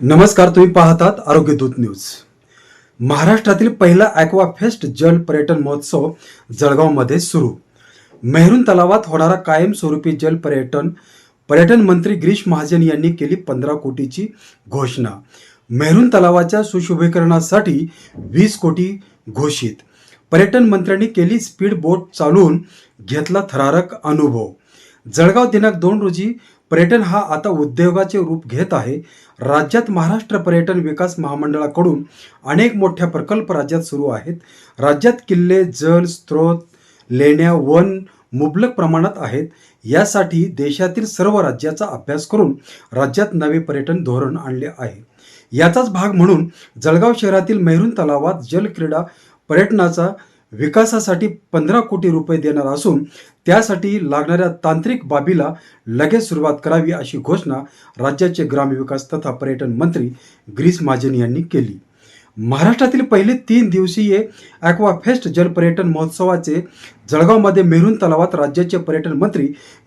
नमस्कार तुम्ही पाहतात आरोग्य दूत न्यूज. महाराष्ट्रातील पहिला ॲक्वा फेस्ट जल पर्यटन महोत्सव जळगावमध्ये सुरू. मेहरून तलावात होणारा कायमस्वरूपी जल पर्यटन पर्यटन मंत्री गिरीश महाजन यांनी केली पंधरा कोटीची घोषणा. मेहरून तलावाच्या सुशोभीकरणासाठी वीस कोटी घोषित. पर्यटन मंत्र्यांनी केली स्पीड बोट चालवून घेतला थरारक अनुभव. जळगाव दिनांक दोन रोजी पर्यटन हा आता उद्योगाचे रूप घेत आहे. राज्यात महाराष्ट्र पर्यटन विकास महामंडळाकडून अनेक मोठ्या प्रकल्प राज्यात सुरू आहेत. राज्यात किल्ले जल स्रोत लेण्या वन मुबलक प्रमाणात आहेत. यासाठी देशातील सर्व राज्याचा अभ्यास करून राज्यात नवे पर्यटन धोरण आणले आहे. याचाच भाग म्हणून जळगाव शहरातील मेहरून तलावात जलक्रीडा पर्यटनाचा विकासासाठी पंधरा कोटी रुपये देणार असून त्यासाठी लागणाऱ्या तांत्रिक बाबीला लगेच सुरुवात करावी अशी घोषणा राज्याचे ग्रामविकास तथा पर्यटन मंत्री ग्रीस महाजन यांनी केली. महाराष्ट्रातील पहिले तीन दिवसीय ॲक्वा फेस्ट जलपर्यटन महोत्सवाचे जळगावमध्ये मेहरून तलावात राज्याचे पर्यटन मंत्री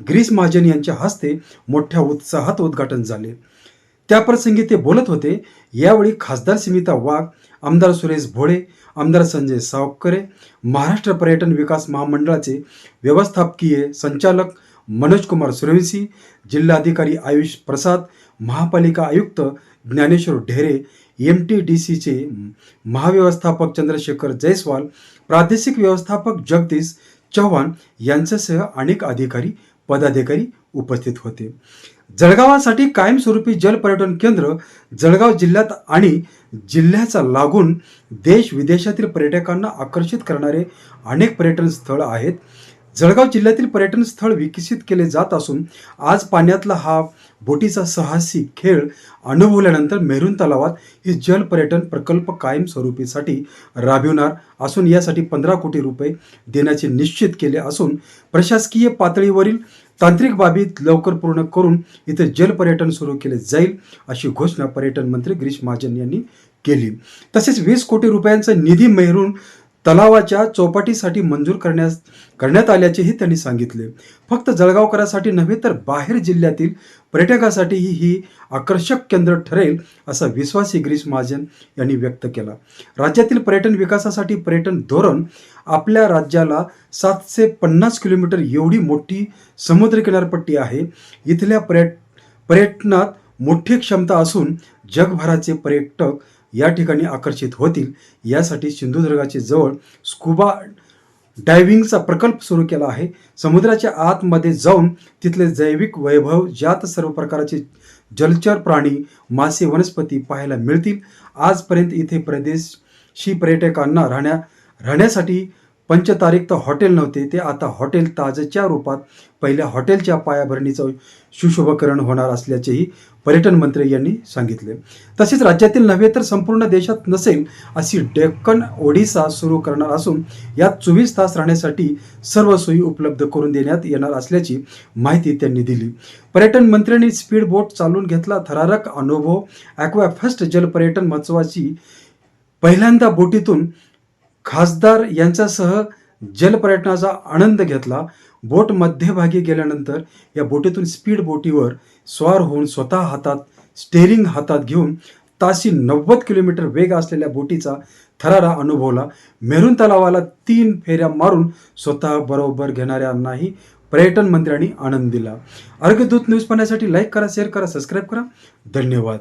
ग्रीस महाजन यांच्या हस्ते मोठ्या उत्साहात उद्घाटन झाले. त्याप्रसंगी ते बोलत होते यावेळी खासदार स्मिता वाघ आमदार सुरेश भोळे आमदार संजय सावकरे महाराष्ट्र पर्यटन विकास महामंडळाचे व्यवस्थापकीय संचालक मनोज कुमार सूर्यवंशी जिल्हाधिकारी आयुष प्रसाद महापालिका आयुक्त Dnyaneshwar Dhere M T D सीचे महाव्यवस्थापक चंद्रशेखर जयस्वाल प्रादेशिक व्यवस्थापक जगदीश चव्हाण यांच्यासह अनेक अधिकारी पदाधिकारी उपस्थित होते. जळगावासाठी कायमस्वरूपी जल पर्यटन केंद्र जळगाव जिल्ह्यात आणि जिल्ह्याचा लागून देश विदेशातील पर्यटकांना आकर्षित करणारे अनेक पर्यटन स्थळ आहेत. जळगाव जिल्ह्यातील पर्यटन स्थळ विकसित केले जात असून आज पाण्यातला हा बोटीचा साहसी खेळ अनुभवल्यानंतर मेरून तलावात ही जल पर्यटन प्रकल्प कायमस्वरूपीसाठी राबविणार असून यासाठी पंधरा कोटी रुपये देण्याचे निश्चित केले असून प्रशासकीय पातळीवरील तांत्रिक बाबी लवकर पूर्ण करून इथे जल पर्यटन सुरू केले जाईल अशी घोषणा पर्यटन मंत्री गिरीश महाजन यांनी केली. तसेच वीस कोटी रुपयांचा निधी मेहरून तलावाच्या चौपाटीसाठी मंजूर करण्यास करण्यात आल्याचेही त्यांनी सांगितले. फक्त जळगावकरांसाठी नव्हे तर बाहेर जिल्ह्यातील पर्यटकासाठीही ही आकर्षक केंद्र ठरेल असा विश्वासही गिरीश महाजन यांनी व्यक्त केला. राज्यातील पर्यटन विकासासाठी पर्यटन धोरण आपल्या राज्याला सातशे पन्नास किलोमीटर एवढी मोठी समुद्र किनारपट्टी आहे. इथल्या पर्यट पर्यटनात मोठी क्षमता असून जगभराचे पर्यटक या ठिकाणी आकर्षित होतील. यासाठी सिंधुदुर्गाचे जवळ स्कुबा डायव्हिंगचा प्रकल्प सुरू केला आहे. समुद्राच्या आतमध्ये जाऊन तिथले जैविक वैभव ज्यात सर्व प्रकारचे जलचर प्राणी मासे वनस्पती पाहायला मिळतील. आजपर्यंत इथे प्रदेशी पर्यटकांना राहण्या राहण्यासाठी पंचतारीख हॉटेल नव्हते ते आता हॉटेल ताजच्या रूपात पहिल्या हॉटेलच्या पायाभरणीचं सुशोभकरण होणार असल्याचेही पर्यटन मंत्री यांनी सांगितले. तसेच राज्यातील नव्हे तर संपूर्ण देशात नसेल अशी डेक्कन ओडिसा सुरू करणार असून यात चोवीस तास राहण्यासाठी सर्व सोयी उपलब्ध करून देण्यात येणार असल्याची माहिती त्यांनी दिली. पर्यटन मंत्र्यांनी स्पीड बोट चालवून घेतला थरारक अनुभव. ॲक्वा फर्स्ट जल पर्यटन महोत्सवाची पहिल्यांदा बोटीतून खासदार यांच्यासह जलपर्यटनाचा आनंद घेतला. बोट मध्यभागी गेल्यानंतर या बोटीतून स्पीड बोटीवर स्वार होऊन स्वतः हातात स्टेरिंग हातात घेऊन ताशी नव्वद किलोमीटर वेग असलेल्या बोटीचा थरारा अनुभवला. मेरून तलावाला तीन फेऱ्या मारून स्वतः बरोबर घेणाऱ्यांनाही पर्यटन मंत्र्यांनी आनंद दिला. अर्घदूत न्यूज पाहण्यासाठी लाईक करा शेअर करा सबस्क्राईब करा. धन्यवाद.